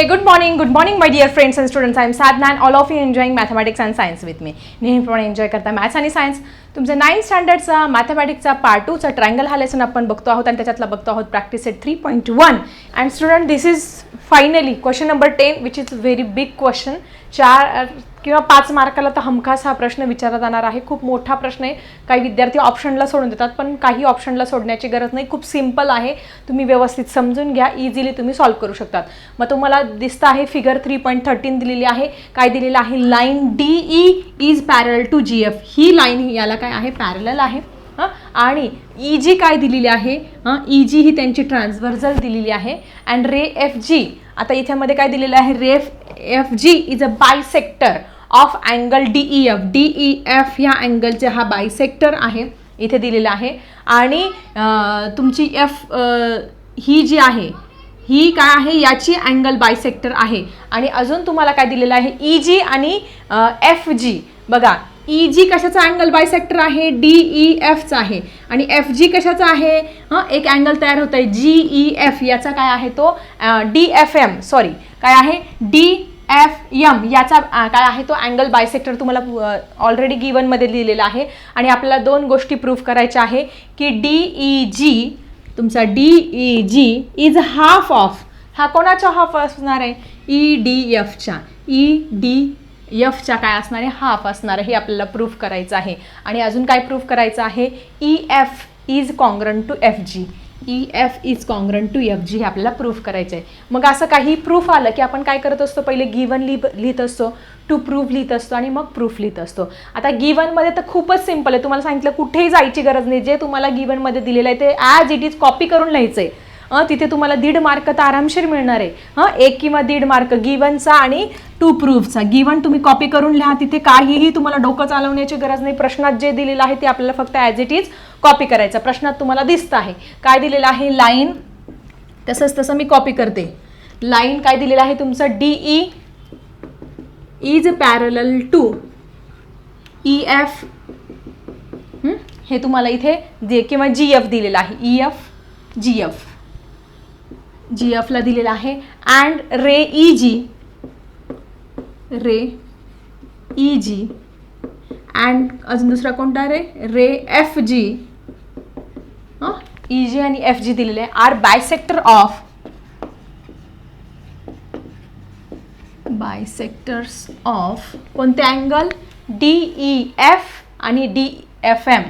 Hey, good morning, good morning, my dear friends and students. I am Sadna and all of you enjoying mathematics and science with नेहमीप्रमाणे enjoy करता maths आणि science तुमचं ninth स्टँडर्डचा मॅथमॅटिक्सचा part टूचा triangle हा lesson आपण बघतो आहोत आणि त्याच्यातला बघतो आहोत practice eight three point one and student this is finally question number ten which is very big question चार किंवा पाच मार्काला तर हमखास हा प्रश्न विचारला जाणार आहे. खूप मोठा प्रश्न आहे. काही विद्यार्थी ऑप्शनला सोडून देतात पण काही ऑप्शनला सोडण्याची गरज नाही. खूप सिंपल आहे. तुम्ही व्यवस्थित समजून घ्या. इझिली तुम्ही सॉल्व्ह करू शकतात. मग तुम्हाला दिसतं आहे फिगर थ्री पॉईंट थर्टीन दिलेली आहे. काय दिलेलं आहे? Line D E is parallel to G F he line याला काय आहे? पॅरल आहे. हं? आणि ई जी काय दिलेली आहे? ई जी ही त्यांची ट्रान्सव्हर्जल दिलेली आहे. अँड रे एफ जी आता इथ्यामध्ये काय दिलेलं आहे? Ray F G is a bisector of angle D E F D E F ह्या अँगलचे हा बायसेक्टर आहे इथे दिलेला आहे. आणि तुमची एफ ही जी आहे ही काय आहे? याची अँगल बायसेक्टर आहे. आणि अजून तुम्हाला काय दिलेलं आहे? ई जी आणि एफ जी बघा ई जी कशाचा अँगल बायसेक्टर आहे? डी ई एफचा आहे. आणि एफ जी कशाचा आहे? हां एक अँगल तयार होत आहे जी ई एफ याचा काय आहे तो? डी एफ एम सॉरी काय आहे? डी एफ यम याचा काय आहे तो अँगल बायसेक्टर तुम्हाला ऑलरेडी गिवनमध्ये लिहिलेला आहे. आणि आपल्याला दोन गोष्टी प्रूफ करायच्या आहे की डी ई जी तुमचा D E G is half of हा कोणाचा हाफ असणार आहे? ई डी एफच्या ई डी एफच्या काय असणार आहे? हाफ असणार आहे हे आपल्याला प्रूफ करायचं आहे. आणि अजून काय प्रूफ करायचं आहे? E F is congruent to F G E F is congruent to F G हे आपल्याला प्रूफ करायचं आहे मग असं काही प्रूफ आलं की आपण काय करत असतो? पहिले गिवन लिह लिहित असतो टू प्रूफ लिहित असतो आणि मग प्रूफ लिहित असतो. आता गिवनमध्ये तर खूपच सिंपल आहे. तुम्हाला सांगितलं कुठेही जायची गरज नाही. जे तुम्हाला गिवनमध्ये दिलेलं आहे ते ॲज इट इज कॉपी करून लिहायचं आहे हं तिथे तुम्हाला दीड मार्क तर आरामशीर मिळणार आहे. हां एक किंवा दीड मार्क गिवनचा आणि टू प्रूफचा गिवन तुम्ही कॉपी करून लिहा. तिथे काहीही तुम्हाला डोकं चालवण्याची गरज नाही. प्रश्नात जे दिलेलं आहे ते आपल्याला फक्त ॲज इट इज कॉपी करायचा. प्रश्नात तुम्हाला दिसतं आहे. काय दिलेलं आहे? लाईन तसंच तसं मी कॉपी करते. लाईन काय दिलेलं आहे तुमचं? D E is parallel to E F हे? तुम्हाला इथे दे किंवा जी एफ दिलेलं आहे. E F G F G एफला दिलेलं आहे. And ray E G ray E G and अजून दुसरा कोणता? रे रे एफ जी ई जी आणि एफ जी दिलेले are bisector of bisectors of कोणते अँगल डी ई एफ आणि डी एफ एम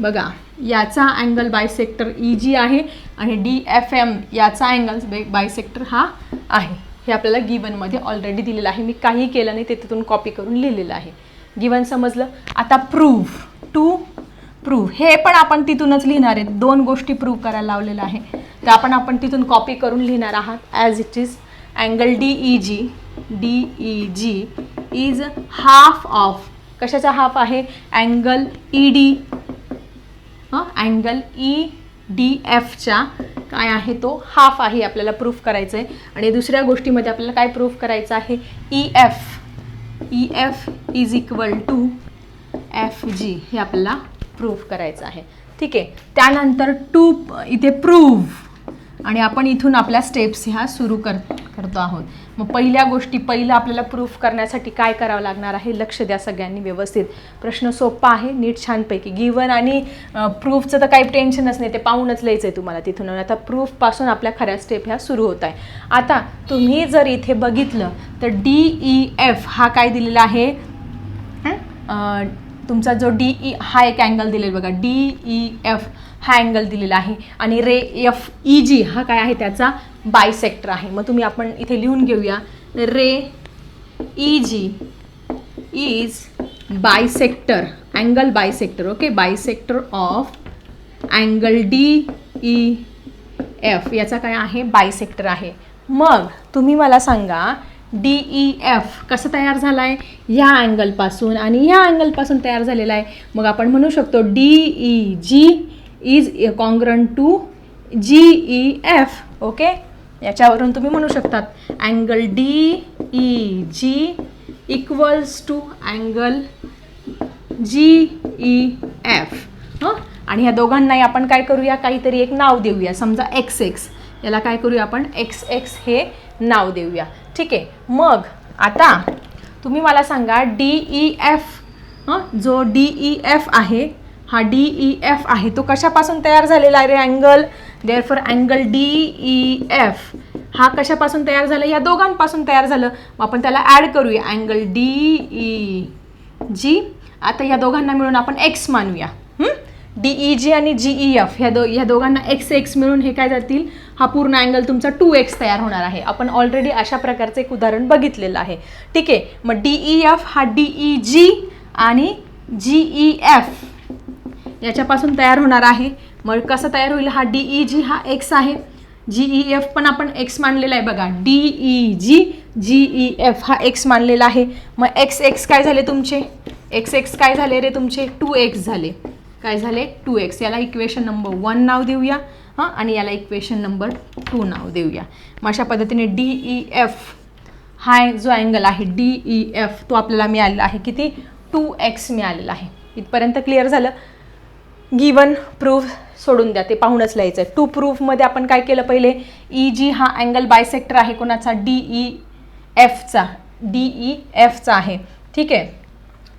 बघा याचा अँगल बायसेक्टर ई जी आहे आणि डी एफ एम याचा अँगल बायसेक्टर हा आहे. हे आपल्याला गिवनमध्ये ऑलरेडी दिलेलं आहे. मी काही केलं नाही ते तिथून कॉपी करून लिहिलेलं आहे. गिवन समजलं? आता प्रूफ टू प्रूफ हे पण आपण तिथूनच लिहिणार आहे दोन गोष्टी प्रूव्ह करायला लावलेल्या आहे. तर आपण आपण तिथून कॉपी करून लिहिणार आहात. As it is angle D E G D E G is half of कशाचा हाफ आहे? अँगल ई डी हां? अँगल ई डी एफच्या काय आहे तो? हाफ आहे आपल्याला प्रूफ करायचं आहे आणि दुसऱ्या गोष्टीमध्ये आपल्याला काय प्रूफ करायचं आहे? E F E F is equal to F G हे आपल्याला प्रूफ करायचं आहे. ठीक आहे? त्यानंतर टू इथे प्रूव्ह आणि आपण इथून आपल्या स्टेप्स ह्या सुरू कर करतो आहोत. मग पहिल्या गोष्टी पहिलं आपल्याला प्रूफ करण्यासाठी काय करावं लागणार आहे लक्ष द्या सगळ्यांनी व्यवस्थित. प्रश्न सोपा आहे नीट छानपैकी. गिवन आणि प्रूफचं तर काही टेन्शनच नाही ते पाहूनच लिहायचं आहे तुम्हाला तिथून. आता प्रूफपासून आपल्या खऱ्या स्टेप ह्या सुरू होत आहे. आता तुम्ही जर इथे बघितलं तर डी ई एफ हा काय दिलेला आहे? तुमचा जो डी ई हा एक अँगल दिलेला बघा. डी ई एफ हा अँगल दिलेला आहे. आणि रे एफ ई जी हा काय आहे त्याचा? बायसेक्टर आहे. मग तुम्ही आपण इथे लिहून घेऊया. Ray E G is bisector angle bisector okay bisector of angle D E F याचा काय आहे? बायसेक्टर आहे. मग तुम्ही मला सांगा डी ई एफ कसं तयार झाला आहे ह्या अँगलपासून आणि ह्या अँगलपासून तयार झालेला आहे. मग आपण म्हणू शकतो D E G is congruent to G E F okay याच्यावरून तुम्ही म्हणू शकतात. Angle D E G equals to angle G E F हं? आणि ह्या दोघांनाही आपण काय करूया? काहीतरी एक नाव देऊया. समजा एक्स एक्स याला काय करूया आपण? एक्स एक्स हे नाव देऊया. ठीक आहे. मग आता तुम्ही मला सांगा डी ई एफ जो डी ई एफ आहे हा डी ई एफ आहे तो कशापासून तयार झालेला आहे रे? Angle therefore angle D E F हा कशापासून तयार झाला? या दोघांपासून तयार झालं. मग आपण त्याला ॲड करूया. अँगल डी ई जी आता या दोघांना मिळून आपण एक्स मानूया. डी ई जी आणि जी ई e, एफ ह्या दो ह्या दोघांना एक्स एक्स मिळून हे काय जातील? हा पूर्ण अँगल तुमचा टू एक्स तयार होणार आहे. आपण ऑलरेडी अशा प्रकारचं एक उदाहरण बघितलेलं आहे. ठीक आहे? मग डी ई एफ हा डी ई जी आणि जी ई एफ याच्यापासून तयार होणार आहे. मग कसं तयार होईल हा डी ई जी हा एक्स आहे. जी ई एफ पण आपण एक्स मानलेला आहे बघा. D E G G E F हा एक्स मानलेला आहे. मग एक्स एक्स काय झाले तुमचे? एक्स एक्स काय झाले रे तुमचे? टू एक्स झाले. काय झाले? टू एक्स याला इक्वेशन नंबर वन नाव देऊया. हां? आणि याला इक्वेशन नंबर टू नाव देऊया. मग अशा पद्धतीने डी ई एफ हा जो अँगल आहे डी ई एफ तो आपल्याला मिळालेला आहे किती? टू एक्स मिळालेला आहे. इथपर्यंत क्लिअर झालं? गिवन प्रूफ सोडून द्या ते पाहूनच लिहायचं आहे टू प्रूफमध्ये आपण काय केलं पहिले? ई जी हा अँगल बायसेक्टर आहे कोणाचा? डी ई एफचा डी ई एफचा आहे. ठीक आहे?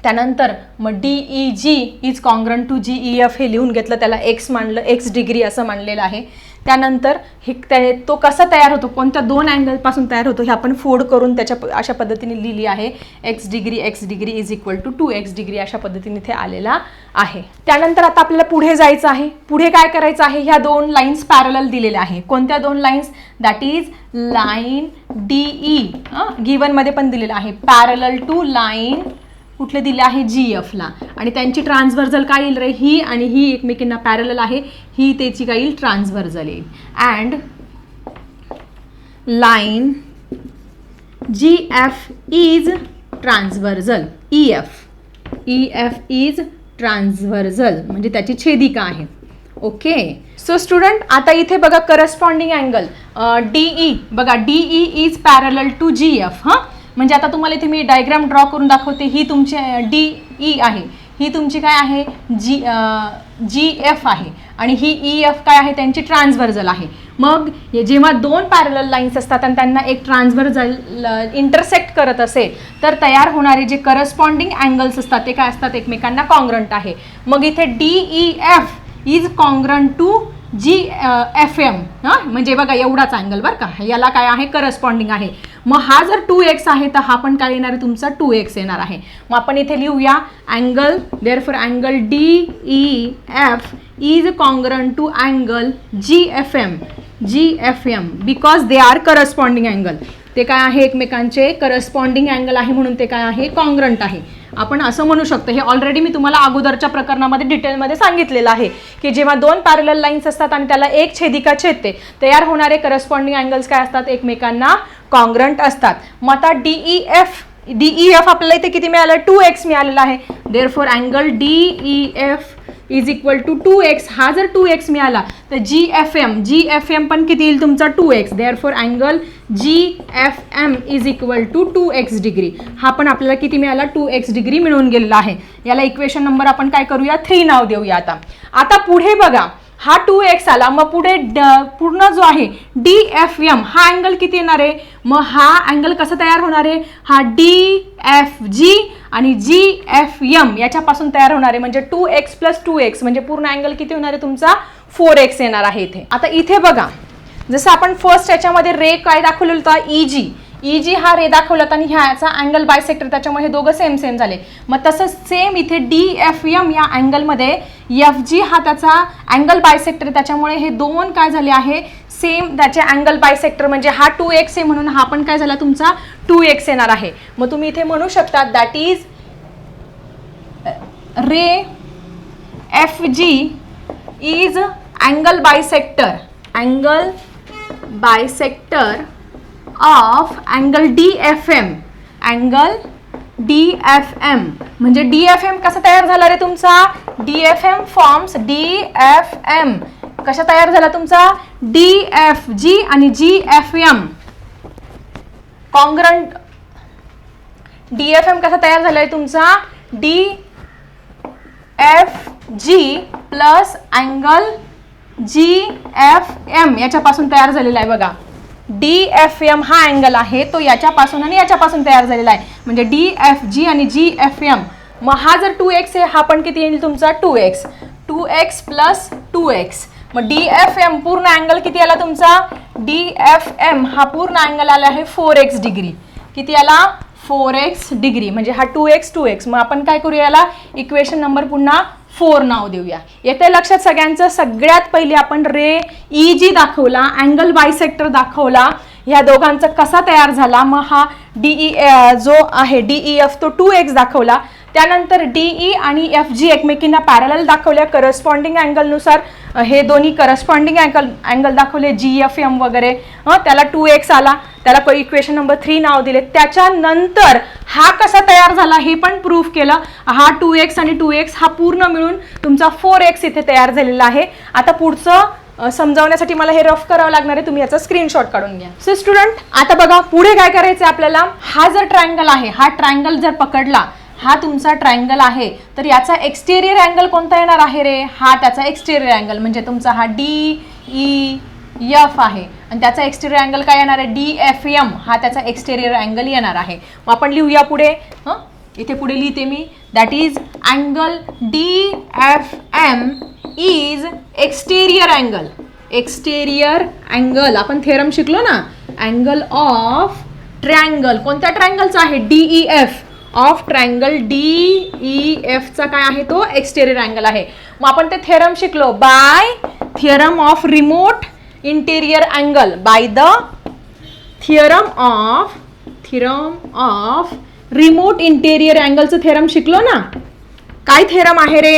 त्यानंतर मग D E G is congruent to G E F हे लिहून घेतलं त्याला एक्स मानलं एक्स डिग्री असं मानलेलं आहे. त्यानंतर हे त्या- तो कसा तयार होतो? कोणत्या दोन अँगलपासून तयार होतो? हे आपण फोड करून त्याच्या अशा पद्धतीने लिहिली आहे. X degree X degree is equal to two X degree अशा पद्धतीने इथे आलेला आहे. त्यानंतर आता आपल्याला पुढे जायचं आहे. पुढे काय करायचं आहे? ह्या दोन लाईन्स पॅरल दिलेल्या आहे. कोणत्या दोन lines that is line D E गिवनमध्ये पण दिलेलं आहे. पॅरल टू लाईन कुठले दिले आहे जी एफला आणि त्यांची ट्रान्सव्हर्जल काय येईल रे? ही आणि ही एकमेकींना पॅरल आहे. ही त्याची काय येईल? ट्रान्सव्हर्जल येईल. And line G F is transversal E F E F is transversal म्हणजे त्याची छेदिका आहे. ओके सो स्टुडंट आता इथे बघा करस्पॉन्डिंग अँगल डीई बघा D E is parallel to G F हां? म्हणजे आता तुम्हाला इथे मी डायग्राम ड्रॉ करून दाखवते. ही तुमची डी ई e आहे. ही तुमची काय आहे? जी जी एफ आहे. आणि ही ई एफ काय आहे? त्यांची ट्रान्सव्हर्जल आहे. मग जेव्हा दोन पॅरल लाईन्स असतात आणि त्यांना एक ट्रान्सव्हर्जल इंटरसेक्ट करत असेल तर तयार होणारे जे करस्पॉन्डिंग अँगल्स असतात ते काय असतात? एकमेकांना कॉन्ग्रंट आहे. मग इथे D E F is congruent to G F M हां? म्हणजे बघा एवढाच अँगल बरं का? याला काय आहे? करस्पॉन्डिंग आहे. मग हा जर टू एक्स आहे तर हा पण काय येणार? आहे तुमचा टू एक्स येणार आहे. मग आपण इथे लिहूया angle therefore angle D E F is congruent to angle G F M G F M because they are corresponding angle ते काय आहे एकमेकांचे करस्पॉन्डिंग अँगल आहे म्हणून ते काय आहे कॉन्ग्रंट आहे. आपण असं म्हणू शकतो. हे ऑलरेडी मी तुम्हाला अगोदरच्या प्रकरणामध्ये डिटेलमध्ये सांगितलेलं आहे की जेव्हा दोन पॅरल लाईन्स असतात आणि त्याला एक छेदिका छेदते तयार होणारे करस्पॉन्डिंग अँगल्स काय असतात? एकमेकांना कॉन्ग्रंट असतात. मग आता डीई एफ डीई एफ आपल्याला इथे किती मिळालं? टू एक्स मिळालेला आहे. Therefore angle D E F is equal to two X हा जर टू एक्स मिळाला तर G F M G F M पण किती येईल तुमचा? Two X therefore angle G F M is equal to two X degree हा पण आपल्याला किती मिळाला? टू एक्स डिग्री मिळून गेलेला आहे. याला इक्वेशन नंबर आपण काय करूया? थ्री नाव देऊया आता. आता पुढे बघा. हा टू एक्स आला. मग पुढे ड- पूर्ण जो आहे डी एफ एम हा अँगल किती येणार आहे? मग हा अँगल कसा तयार होणार आहे? हा डी एफ जी आणि जी एफ एम याच्यापासून तयार होणार आहे म्हणजे two X plus two X म्हणजे पूर्ण अँगल किती होणार आहे तुमचा? फोर एक्स येणार आहे इथे. आता इथे बघा. जसं आपण फर्स्ट याच्यामध्ये रे काय दाखवलेलं होता? ई जी ई जी हा रे दाखवला होता आणि ह्याचा अँगल बायसेक्टर त्याच्यामुळे हे दोघं सेम सेम झाले. मग तसंच सेम इथे डी एफ एम या अँगलमध्ये एफ जी हा त्याचा अँगल बायसेक्टर त्याच्यामुळे हे दोन काय झाले आहे? सेम त्याचे अँगल बाय सेक्टर म्हणजे हा टू एक्स आहे म्हणून हा पण काय झाला तुमचा टू एक्स येणार आहे. मग तुम्ही इथे म्हणू शकता that is ray F G is angle bisector angle bisector of angle D F M angle D F M म्हणजे डी एफ एम कसा तयार झाला रे तुमचा? D F M forms D F M कशा तयार झाला तुमचा? डी एफ जी आणि G F M congruent D F M कसा तयार झालाय तुमचा? D F G plus angle G F M याच्यापासून तयार झालेला आहे बघा. डी एफ एम हा अँगल आहे तो याच्यापासून आणि याच्यापासून तयार झालेला आहे. म्हणजे डी एफ जी आणि जी एफ एम मग हा जर टू एक्स आहे हा पण किती येईल तुमचा? Two X two X plus two X मग डी एफ एम पूर्ण अँगल किती आला तुमचा? डी एफ एम हा पूर्ण अँगल आला आहे फोर एक्स डिग्री किती आला? फोर एक्स डिग्री म्हणजे हा टू एक्स टू एक्स मग आपण काय करूया याला? इक्वेशन नंबर पुन्हा फोर नाव देऊया. येते लक्षात सगळ्यांचं? सगळ्यात पहिले आपण रे ई जी दाखवला अँगल बायसेक्टर दाखवला. ह्या दोघांचा कसा तयार झाला? मग हा डीई जो आहे डीई एफ तो टू एक्स दाखवला. त्यानंतर डीई e आणि एफ जी एकमेकींना पॅरल दाखवल्या. करस्पॉन्डिंग अँगलनुसार हे दोन्ही करस्पॉन्डिंग अँगल अँगल दाखवले. जी एफ एम वगैरे. हं, त्याला टू एक्स आला. त्याला इक्वेशन नंबर थ्री नाव दिले. त्याच्यानंतर हा कसा तयार झाला हे पण प्रूफ केलं. हा टू एक्स आणि टू एक्स हा पूर्ण मिळून तुमचा फोर एक्स इथे तयार झालेला आहे. आता पुढचं समजावण्यासाठी मला हे रफ करावं लागणार आहे. तुम्ही याचा स्क्रीनशॉट काढून घ्या. सो स्टुडंट आता बघा पुढे काय करायचं आपल्याला. हा जर ट्रायंगल आहे हा ट्रायंगल जर पकडला हा तुमचा ट्रायंगल आहे तर याचा एक्सटेरियर अँगल कोणता येणार आहे रे? हा त्याचा एक्सटेरियर अँगल म्हणजे तुमचा हा डी ई एफ आहे. आणि त्याचा एक्सटेरियर अँगल काय येणार आहे? डी एफ एम हा त्याचा एक्सटेरियर अँगल येणार आहे. मग आपण लिहूया पुढे. हं? इथे पुढे लिहिते मी. That is angle D F M is exterior angle exterior angle आपण थेरम शिकलो ना? अँगल ऑफ ट्रँगल कोणत्या ट्रँगलचा आहे D E F of triangle D E e, एफचा काय आहे तो? एक्सटेरियर अँगल आहे. मग आपण ते थेरम शिकलो. By theorem of remote interior angle by the theorem of theorem of remote interior अँगलचं theorem शिकलो ना? काय थेरम आहे रे?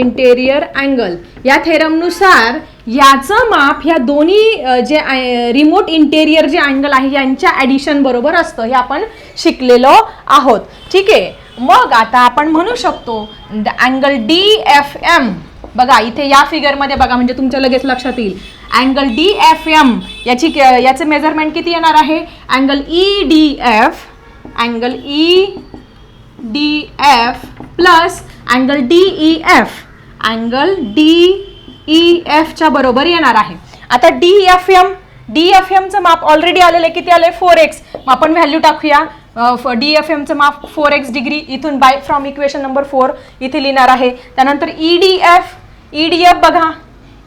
इंटेरियर अँगल या थेरमनुसार याचं माप ह्या दोन्ही जे रिमोट इंटेरियर जे अँगल आहे यांच्या ॲडिशन बरोबर असतं हे आपण शिकलेलो आहोत. ठीक आहे? मग आता आपण म्हणू शकतो अँगल डी एफ एम बघा इथे या फिगरमध्ये बघा म्हणजे तुमच्या लगेच लक्षात येईल. अँगल डी एफ एम याची याचं मेजरमेंट किती येणार आहे? Angle E D F angle E D F plus angle D E F angle D E एफच्या बरोबर येणार आहे. आता D F M D F एमचं माप ऑलरेडी आलेलं आहे. किती आलं आहे फोर एक्स मग आपण व्हॅल्यू टाकूया. डी एफ एमचं माप फोर एक्स डिग्री इथून by from equation number four इथे लिहिणार आहे. त्यानंतर E D F E D F बघा.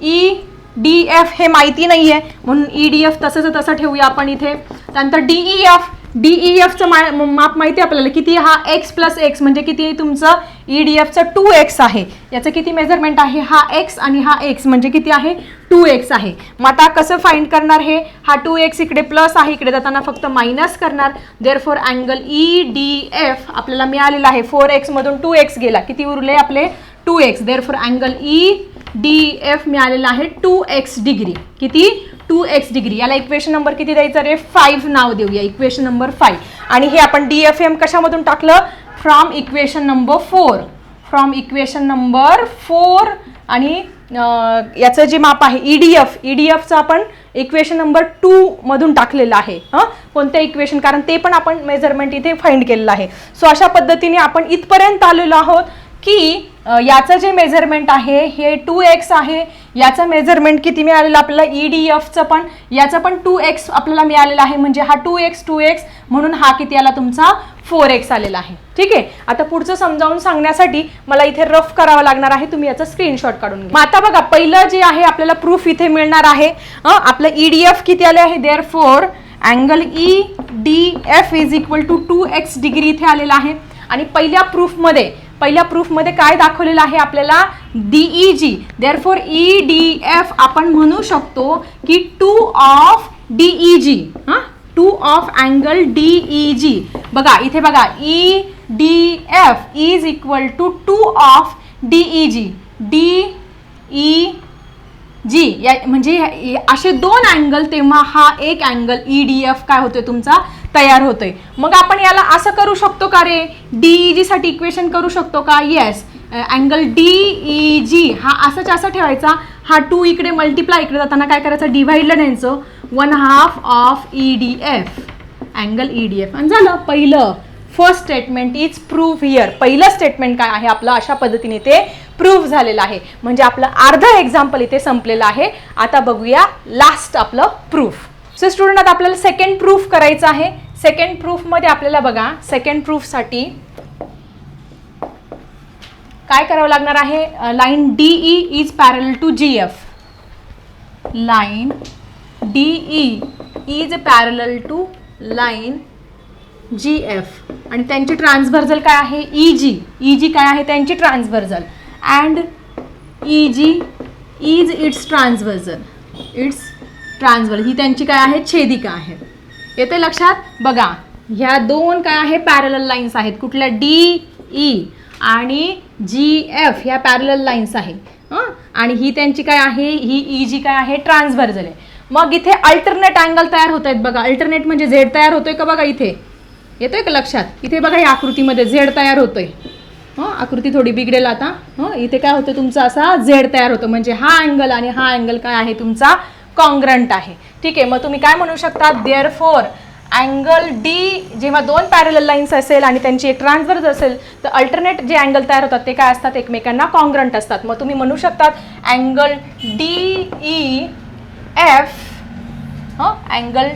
ई डी एफ हे माहिती नाही आहे म्हणून ई डी एफ तसंच तसं ठेवूया आपण इथे. त्यानंतर D E F D E एफचं मा माप माहिती आहे आपल्याला? किती हा एक्स प्लस एक्स म्हणजे किती तुमचं ई डी एफचं टू एक्स आहे. याचं किती मेजरमेंट आहे? हा एक्स आणि हा एक्स म्हणजे किती आहे? टू एक्स आहे. मग आता कसं फाइंड करणार हे? हा टू एक्स इकडे प्लस आहे इकडे जाताना फक्त मायनस करणार. Therefore angle E D F आपल्याला मिळालेला आहे. फोर एक्समधून टू एक्स गेला. किती उरले आपले? Two X therefore angle E D F मिळालेला आहे टू एक्स डिग्री किती? टू एक्स डिग्री याला इक्वेशन नंबर किती द्यायचं रे? फाईव्ह नाव देऊया. इक्वेशन नंबर फाईव्ह आणि हे आपण डी एफ एम कशामधून टाकलं? From equation number four from equation number four आणि याचं जे माप आहे E D F E D एफचं आपण इक्वेशन नंबर टू मधून टाकलेलं आहे. हां? कोणतं इक्वेशन कारण ते पण आपण मेजरमेंट इथे फाइंड केलेलं आहे. सो अशा पद्धतीने आपण इथपर्यंत आलेलो आहोत की याचं जे मेजरमेंट आहे हे टू एक्स आहे. याचं मेजरमेंट किती मिळालेलं आपल्याला? ई डी एफचं पण. याचं पण टू एक्स आपल्याला मिळालेलं आहे. म्हणजे हा टू एक्स टू एक्स म्हणून हा किती आला तुमचा? फोर एक्स आलेला आहे. ठीक आहे? आता पुढचं समजावून सांगण्यासाठी मला इथे रफ करावं लागणार आहे. तुम्ही याचा स्क्रीनशॉट काढून घ्या. मग आता बघा पहिलं जे आहे आपल्याला प्रूफ इथे मिळणार आहे. आपलं ई डी एफ किती आले आहे? Therefore angle E D F is equal to two X degree इथे आलेला आहे. आणि पहिल्या प्रूफमध्ये पहिल्या प्रूफमध्ये काय दाखवलेलं आहे आपल्याला? D E G therefore E D F आपण म्हणू शकतो की two of D E G हां? Two of angle D E G बघा इथे बघा E D F is equal to two of D E G D E G या म्हणजे असे दोन अँगल तेव्हा हा एक अँगल ई डी एफ काय होतोय तुमचा? तयार होतोय. मग आपण याला असं करू शकतो का रे? डी साठी इक्वेशन करू शकतो का? येस अँगल डीई जी हा असाच असा ठेवायचा. हा टू इकडे मल्टिप्लाय इकडे जाताना काय करायचं? डिव्हाइडला न्यायचं. One half of E D F angle E D F आणि झालं. पहिलं. First statement is prove here पहिलं स्टेटमेंट काय आहे? आपलं अशा पद्धतीने ते प्रूव्ह झालेलं आहे. म्हणजे आपलं अर्धं एक्झाम्पल इथे संपलेलं आहे. आता बघूया लास्ट आपलं प्रूफ सो स्टुडंट आता आपल्याला सेकंड प्रूफ करायचं आहे. सेकंड प्रूफमध्ये आपल्याला बघा सेकंड प्रूफसाठी काय करावं लागणार आहे? Line D E is parallel to G F line D E is parallel to line G F आणि त्यांची ट्रान्सव्हर्जल काय आहे? ई जी ई जी काय आहे? त्यांची transversal and E G is its transversal its transversal ही त्यांची काय आहे? छेदिका आहे. येते लक्षात? बघा ह्या दोन काय आहे पॅरल लाईन्स आहेत. कुठल्या? डी ई e आणि जी एफ ह्या पॅरल लाईन्स आहे हं? आणि ही त्यांची काय आहे? ही ई जी काय आहे? ट्रान्सव्हर्जल आहे. मग इथे अल्टरनेट अँगल तयार होत आहेत बघा. अल्टरनेट म्हणजे झेड तयार होतोय का बघा इथे? येतोय का लक्षात? इथे बघा या आकृतीमध्ये झेड तयार होतोय. हं? आकृती थोडी बिघडेल आता. हं? इथे काय होतं? तुमचा असा झेड तयार होतो. म्हणजे हा अँगल आणि हा अँगल काय आहे? तुमचा कॉन्ग्रंट आहे. ठीक आहे मग तुम्ही काय म्हणू शकता? देअर फोर अँगल डी जेव्हा दोन पॅरल लाईन्स असेल आणि त्यांची एक ट्रान्सवर्स असेल तर अल्टरनेट जे अँगल तयार होतात ते काय असतात? एकमेकांना कॉन्ग्रंट असतात. मग तुम्ही म्हणू शकतात angle D E F angle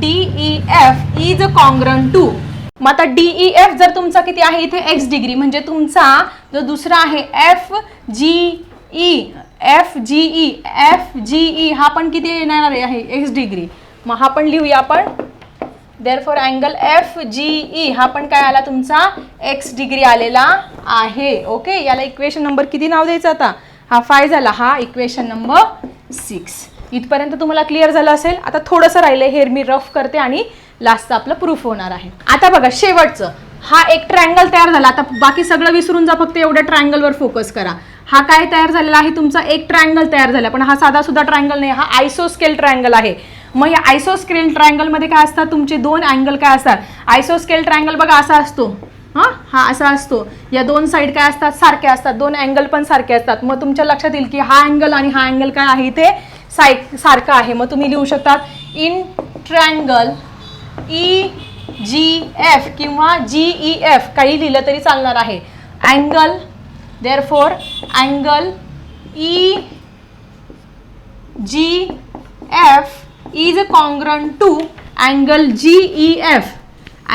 D E F is congruent to मग आता डी ई एफ जर तुमचा किती आहे? इथे एक्स डिग्री म्हणजे तुमचा जो दुसरा आहे F G E F G E F G E हा पण किती येणार आहे? एक्स डिग्री मग हा पण लिहूया आपण. Therefore angle F G E हा पण काय आला तुमचा? एक्स डिग्री आलेला आहे. ओके याला इक्वेशन नंबर किती नाव द्यायचं आता? हा फाय झाला. हा इक्वेशन नंबर सिक्स इथपर्यंत तुम्हाला क्लिअर झालं असेल. आता थोडंसं राहिलं हे मी रफ करते आणि लास्टचं आपलं प्रूफ होणार आहे. आता बघा शेवटचं. हा एक ट्रायंगल तयार झाला. आता बाकी सगळं विसरून जा फक्त एवढ्या ट्रायंगलवर फोकस करा. हा काय तयार झालेला आहे? तुमचा एक ट्रायंगल तयार झाला. पण हा साधा सुद्धा ट्रायंगल नाही हा आयसोस्केल ट्रायंगल आहे. मग या आयसोस्केल ट्रायंगलमध्ये काय असतात तुमचे दोन अँगल काय असतात? आयसोस्केल ट्रायंगल बघा असा असतो. हां? हा असा असतो. या दोन साईड काय असतात? सारख्या असतात. दोन अँगल पण सारखे असतात. मग तुमच्या लक्षात येईल की हा अँगल आणि हा अँगल काय आहे इथे? साय सारखं आहे. मग तुम्ही लिहू शकतात in triangle E G F किंवा जी ई एफ काही लिहिलं तरी चालणार आहे. Angle therefore angle E G F is congruent to angle G E F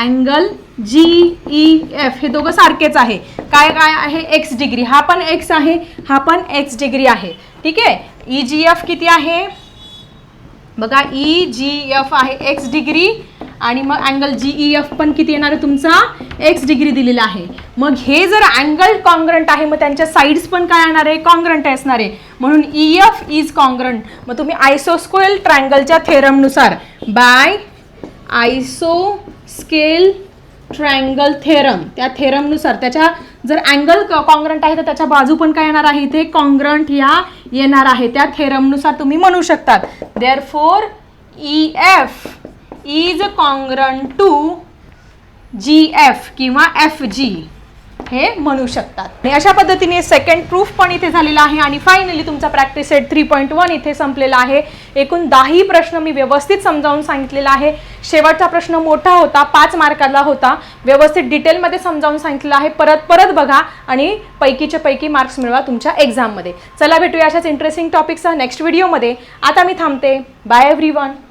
angle G E F हे दोघं सारखेच आहे. काय काय आहे? एक्स डिग्री हा पण एक्स आहे हा पण एक्स डिग्री आहे. ठीक आहे? ई जी एफ किती आहे? बघा ई जी एफ आहे एक्स डिग्री आणि मग अँगल जी ई एफ पण किती येणार आहे तुमचा? एक्स डिग्री दिलेला आहे. मग हे जर अँगल कॉन्ग्रंट आहे मग त्यांच्या साईड्स पण काय येणार आहे? कॉन्ग्रंट असणार आहे. म्हणून ई एफ इज कॉन्ग्रंट मग तुम्ही आयसोस्क्वेल ट्रँगलच्या थेरमनुसार बाय आयसो स्केल ट्रँगल थेरम त्या थेरमनुसार त्याच्या जर अँगल कॉन्ग्रंट आहे तर त्याच्या बाजू पण काय येणार आहे? इथे कॉन्ग्रंट या येणार आहे. त्या थेरमनुसार तुम्ही म्हणू शकतात. Therefore E F is congruent to G F किंवा एफ जी हे म्हणू शकतात. आणि अशा पद्धतीने सेकंड प्रूफ पण इथे झालेला आहे आणि फायनली तुमचा practice set three point one इथे संपलेला आहे. एकूण दहाही प्रश्न मी व्यवस्थित समजावून सांगितलेला आहे. शेवटचा प्रश्न मोठा होता पाच मार्काला होता. व्यवस्थित डिटेलमध्ये समजावून सांगितलेला आहे. परत परत बघा आणि पैकीच्या पैकी मार्क्स मिळवा तुमच्या एक्झाममध्ये चला भेटूया अशाच इंटरेस्टिंग टॉपिकसह नेक्स्ट व्हिडिओमध्ये आता मी थांबते. Bye every one